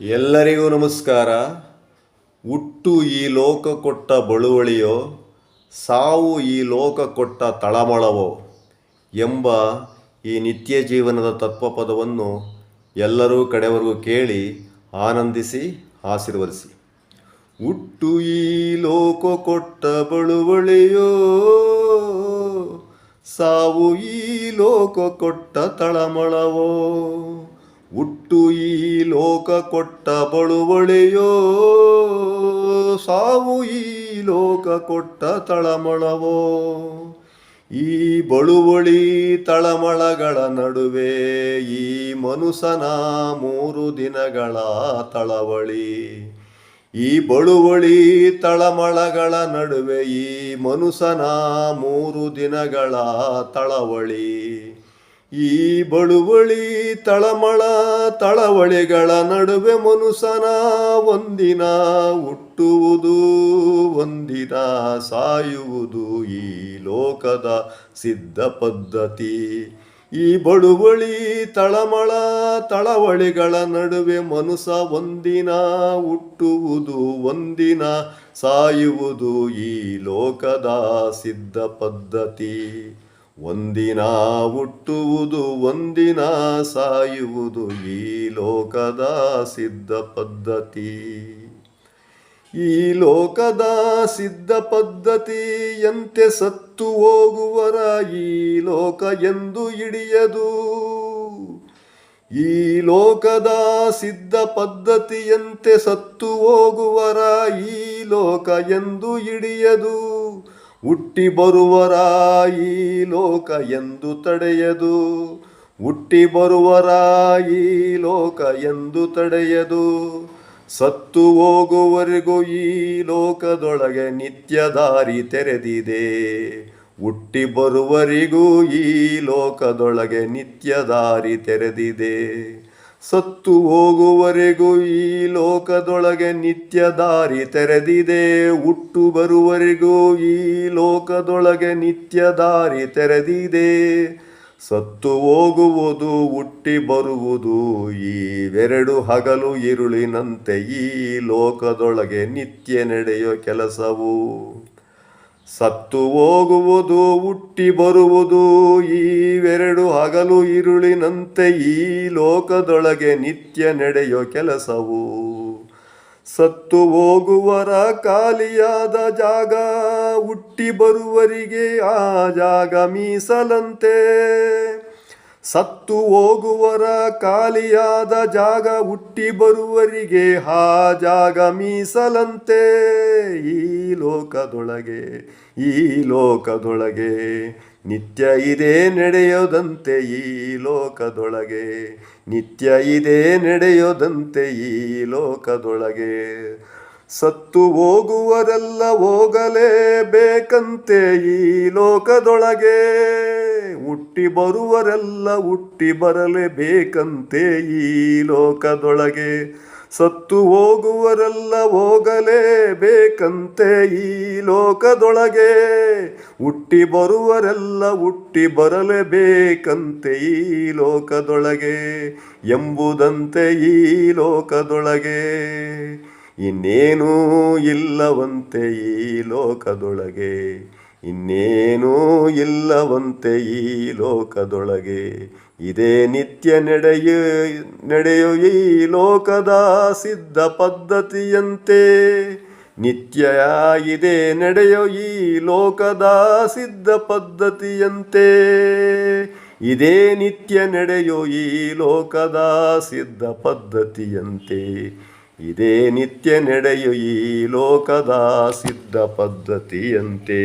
ಎಲ್ಲರಿಗೂ ನಮಸ್ಕಾರ. ಹುಟ್ಟು ಈ ಲೋಕ ಕೊಟ್ಟ ಬಳುವಳಿಯೋ, ಸಾವು ಈ ಲೋಕ ಕೊಟ್ಟ ತಳಮಳವೋ ಎಂಬ ಈ ನಿತ್ಯ ಜೀವನದ ತತ್ವಪದವನ್ನು ಎಲ್ಲರೂ ಕಡೆವರೆಗೂ ಕೇಳಿ ಆನಂದಿಸಿ, ಆಶೀರ್ವದಿಸಿ. ಹುಟ್ಟು ಈ ಲೋಕ ಕೊಟ್ಟ ಬಳುವಳಿಯೋ, ಸಾವು ಈ ಲೋಕ ಕೊಟ್ಟ ತಳಮಳವೋ ಹುಟ್ಟು ಈ ಲೋಕ ಕೊಟ್ಟ ಬಳುವಳಿಯೋ, ಸಾವು ಈ ಲೋಕ ಕೊಟ್ಟ ತಳಮಳವೋ. ಈ ಬಳುವಳಿ ತಳಮಳಗಳ ನಡುವೆ ಈ ಮನುಸನ ಮೂರು ದಿನಗಳ ತಳವಳಿ. ಈ ಬಳುವಳಿ ತಳಮಳಗಳ ನಡುವೆ ಈ ಮನುಸನ ಮೂರು ದಿನಗಳ ತಳವಳಿ. ಈ ಬಳುವಳಿ ತಳಮಳ ತಳವಳಿಗಳ ನಡುವೆ ಮನುಸನ ಒಂದಿನ ಹುಟ್ಟುವುದು, ಒಂದಿನ ಸಾಯುವುದು ಈ ಲೋಕದ ಸಿದ್ಧ ಪದ್ಧತಿ. ಈ ಬಳುವಳಿ ತಳಮಳ ತಳವಳಿಗಳ ನಡುವೆ ಮನುಸ ಒಂದಿನ ಹುಟ್ಟುವುದು, ಒಂದಿನ ಸಾಯುವುದು ಈ ಲೋಕದ ಸಿದ್ಧ ಪದ್ಧತಿ. ಒಂದಿನ ಹುಟ್ಟುವುದು, ಒಂದಿನ ಸಾಯುವುದು ಈ ಲೋಕದ ಸಿದ್ಧ ಪದ್ಧತಿ. ಈ ಲೋಕದ ಸಿದ್ಧ ಪದ್ಧತಿಯಂತೆ ಸತ್ತು ಹೋಗುವರ ಈ ಲೋಕ ಎಂದು ಹಿಡಿಯದು. ಈ ಲೋಕದ ಸಿದ್ಧ ಪದ್ಧತಿಯಂತೆ ಸತ್ತು ಹೋಗುವರ ಈ ಲೋಕ ಎಂದು ಹಿಡಿಯದು. ಹುಟ್ಟಿ ಬರುವರ ಈ ಲೋಕ ಎಂದು ತಡೆಯದು. ಹುಟ್ಟಿ ಬರುವರ ಈ ಲೋಕ ಎಂದು ತಡೆಯದು. ಸತ್ತು ಹೋಗುವವರೆಗೂ ಈ ಲೋಕದೊಳಗೆ ನಿತ್ಯ ದಾರಿ ತೆರೆದಿದೆ. ಹುಟ್ಟಿ ಬರುವರಿಗೂ ಈ ಲೋಕದೊಳಗೆ ನಿತ್ಯ ದಾರಿ ತೆರೆದಿದೆ. ಸತ್ತು ಹೋಗುವವರೆಗೂ ಈ ಲೋಕದೊಳಗೆ ನಿತ್ಯ ದಾರಿ ತೆರೆದಿದೆ. ಹುಟ್ಟು ಬರುವರೆಗೂ ಈ ಲೋಕದೊಳಗೆ ನಿತ್ಯ ದಾರಿ ತೆರೆದಿದೆ. ಸತ್ತು ಹೋಗುವುದು, ಹುಟ್ಟಿ ಬರುವುದು, ಇವೆರಡು ಹಗಲು ಇರುಳಿನಂತೆ ಈ ಲೋಕದೊಳಗೆ ನಿತ್ಯ ನಡೆಯೋ ಕೆಲಸವು. ಸತ್ತು ಹೋಗುವುದು, ಹುಟ್ಟಿ ಬರುವುದು, ಇವೆರಡು ಹಗಲು ಇರುಳಿನಂತೆ ಈ ಲೋಕದೊಳಗೆ ನಿತ್ಯ ನಡೆಯೋ ಕೆಲಸವು. ಸತ್ತು ಹೋಗುವರ ಖಾಲಿಯಾದ ಜಾಗ, ಹುಟ್ಟಿ ಬರುವರಿಗೆ ಆ ಜಾಗ ಮೀಸಲಂತೆ. ಸತ್ತು ಹೋಗುವರ ಖಾಲಿಯಾದ ಜಾಗ ಹುಟ್ಟಿ ಬರುವರಿಗೆ ಆ ಜಾಗ ಮೀಸಲಂತೆ. ಈ ಲೋಕದೊಳಗೆ ಈ ಲೋಕದೊಳಗೆ ನಿತ್ಯ ಇದೇ ನಡೆಯೋದಂತೆ ಈ ಲೋಕದೊಳಗೆ, ನಿತ್ಯ ಇದೇ ನಡೆಯೋದಂತೆ ಈ ಲೋಕದೊಳಗೆ. ಸತ್ತು ಹೋಗುವರೆಲ್ಲ ಹೋಗಲೇಬೇಕಂತೆ ಈ ಲೋಕದೊಳಗೆ. ಹುಟ್ಟಿ ಬರುವರೆಲ್ಲ ಹುಟ್ಟಿ ಬರಲೇಬೇಕಂತೆ ಈ ಲೋಕದೊಳಗೆ. ಸತ್ತು ಹೋಗುವರೆಲ್ಲ ಹೋಗಲೇಬೇಕಂತೆ ಈ ಲೋಕದೊಳಗೆ. ಹುಟ್ಟಿ ಬರುವರೆಲ್ಲ ಹುಟ್ಟಿ ಬರಲೇಬೇಕಂತೆ ಈ ಲೋಕದೊಳಗೆ ಎಂಬುದಂತೆ ಈ ಲೋಕದೊಳಗೆ. ಇನ್ನೇನೂ ಇಲ್ಲವಂತೆ ಈ ಲೋಕದೊಳಗೆ. ಇನ್ನೇನೂ ಇಲ್ಲವಂತೆ ಈ ಲೋಕದೊಳಗೆ. ಇದೇ ನಿತ್ಯ ನಡೆಯ, ನಡೆಯೋ ಈ ಲೋಕದ ಸಿದ್ಧ ಪದ್ಧತಿಯಂತೆ. ನಿತ್ಯ ಇದೇ ನಡೆಯೋ ಈ ಲೋಕದ ಸಿದ್ಧ ಪದ್ಧತಿಯಂತೆ. ಇದೇ ನಿತ್ಯ ನಡೆಯೋ ಈ ಲೋಕದ ಸಿದ್ಧ ಪದ್ಧತಿಯಂತೆ. ಇದೇ ನಿತ್ಯ ನಡೆಯು ಈ ಲೋಕದ ಸಿದ್ಧ ಪದ್ಧತಿಯಂತೆ.